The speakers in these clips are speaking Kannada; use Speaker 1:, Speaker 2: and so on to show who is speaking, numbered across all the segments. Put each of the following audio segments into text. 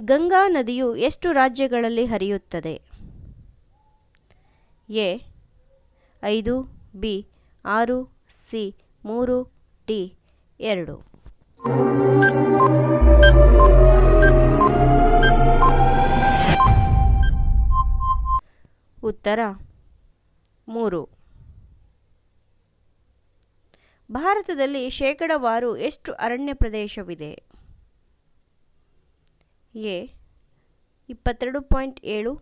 Speaker 1: ಗಂಗಾ ನದಿಯು ಎಷ್ಟು ರಾಜ್ಯಗಳಲ್ಲಿ ಹರಿಯುತ್ತದೆ? ಎ, ಐದು, ಬಿ, ಆರು, ಸಿ, ಮೂರು, ಡಿ, ಎರಡು. ಉತ್ತರ, ಮೂರು. ಭಾರತದಲ್ಲಿ ಶೇಕಡವಾರು ಎಷ್ಟು ಅರಣ್ಯ ಪ್ರದೇಶವಿದೆ? ಎ, ಇಪ್ಪತ್ತೆರಡು ಪಾಯಿಂಟ್ ಏಳು,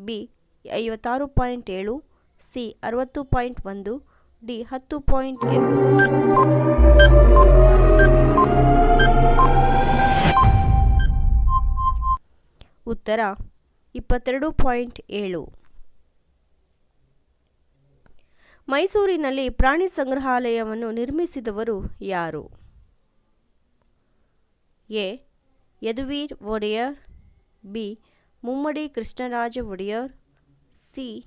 Speaker 1: ಬಿ, ಐವತ್ತಾರು ಪಾಯಿಂಟ್ ಏಳು, ಸಿ, ಅರವತ್ತು ಪಾಯಿಂಟ್ ಒಂದು, ಡಿ, ಹತ್ತು ಪಾಯಿಂಟ್ ಎರಡು. ಉತ್ತರ, ಇಪ್ಪತ್ತೆರಡು ಪಾಯಿಂಟ್ ಏಳು. ಮೈಸೂರಿನಲ್ಲಿ ಪ್ರಾಣಿ ಸಂಗ್ರಹಾಲಯವನ್ನು ನಿರ್ಮಿಸಿದವರು ಯಾರು? A Yaduveer Wodeyar, B. Mummadi Krishnaraja Wodeyar, C.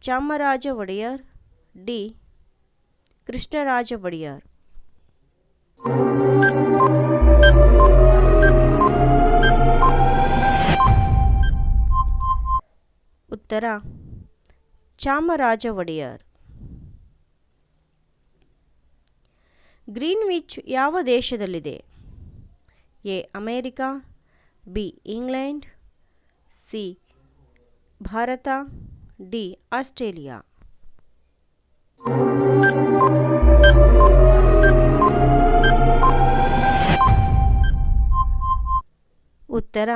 Speaker 1: Chamaraja Wodeyar, D. Krishnaraja Wodeyar. ಉತ್ತರ, ಚಾಮರಾಜ ಒಡೆಯರ್. ಗ್ರೀನ್ವಿಚ್ ಯಾವ ದೇಶದಲ್ಲಿದೆ? A, America, B, England, C, Bharat, D, Australia. ಉತ್ತರ,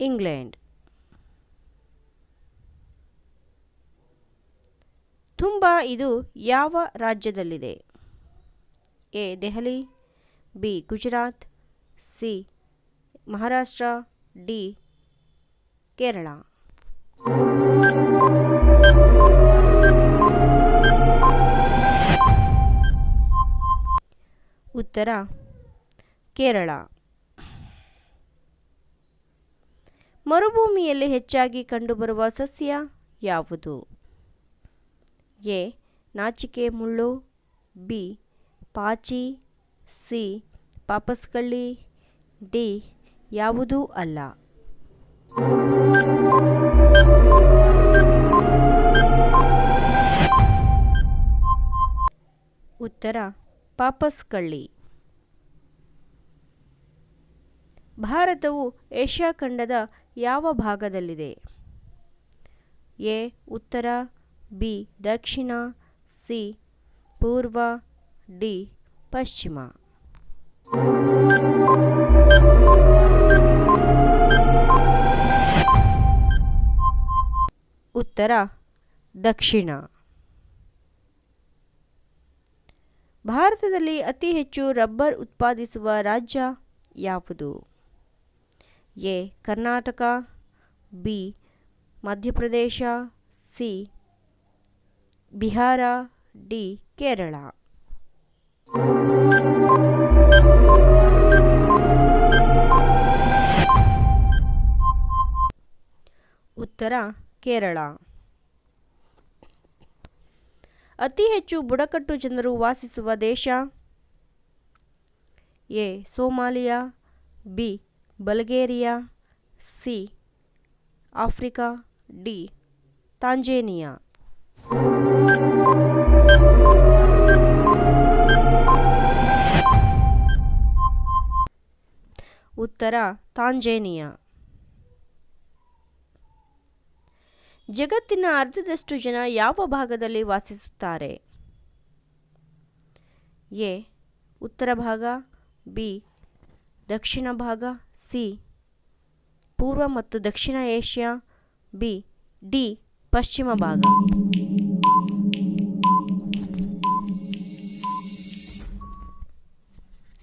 Speaker 1: ಇಂಗ್ಲೆಂಡ್. ತುಂಬ ಇದು ಯಾವ ರಾಜ್ಯದಲ್ಲಿದೆ? A, Delhi, B, Gujarat C. Maharashtra, D. Kerala. ಉತ್ತರ ಕೇರಳ. ಮರುಭೂಮಿಯಲ್ಲಿ ಹೆಚ್ಚಾಗಿ ಕಂಡುಬರುವ ಸಸ್ಯ ಯಾವುದು? ಎ. ನಾಚಿಕೆ ಮುಳ್ಳು ಬಿ. ಪಾಚಿ, ಸಿ. ಪಾಪಸ್ಕಳ್ಳಿ ಡಿ, ಯಾವುದೂ ಅಲ್ಲ. ಉತ್ತರ ಪಾಪಸ್ಕಳ್ಳಿ ಭಾರತವು ಏಷ್ಯಾ ಖಂಡದ ಯಾವ ಭಾಗದಲ್ಲಿದೆ? ಎ, ಉತ್ತರ, ಬಿ, ದಕ್ಷಿಣ, ಸಿ, ಪೂರ್ವ, ಡಿ, ಪಶ್ಚಿಮ. ಉತ್ತರ, ದಕ್ಷಿಣ. ಭಾರತದಲ್ಲಿ ಅತಿ ಹೆಚ್ಚು ರಬ್ಬರ್ ಉತ್ಪಾದಿಸುವ ರಾಜ್ಯ ಯಾವುದು? A, Karnataka, B, Madhya Pradesh, C, Bihar, D, Kerala. ಉತ್ತರ, ಕೇರಳ. ಅತಿ ಹೆಚ್ಚು ಬುಡಕಟ್ಟು ಜನರು ವಾಸಿಸುವ ದೇಶ? A, Somalia, B, Bulgaria, C, Africa, D, Tanzania. ಉತ್ತರ, ತಾಂಜೇನಿಯಾ. ಜಗತ್ತಿನ ಅರ್ಧದಷ್ಟು ಜನ ಯಾವ ಭಾಗದಲ್ಲಿ ವಾಸಿಸುತ್ತಾರೆ? ಎ, ಉತ್ತರ ಭಾಗ, ಬಿ, ದಕ್ಷಿಣ ಭಾಗ, ಸಿ, ಪೂರ್ವ ಮತ್ತು ದಕ್ಷಿಣ ಏಷ್ಯಾ, ಬಿ, ಡಿ, ಪಶ್ಚಿಮ ಭಾಗ.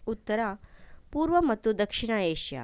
Speaker 1: ಉತ್ತರ ಪೂರ್ವ ಮತ್ತು ದಕ್ಷಿಣ ಏಷ್ಯಾ.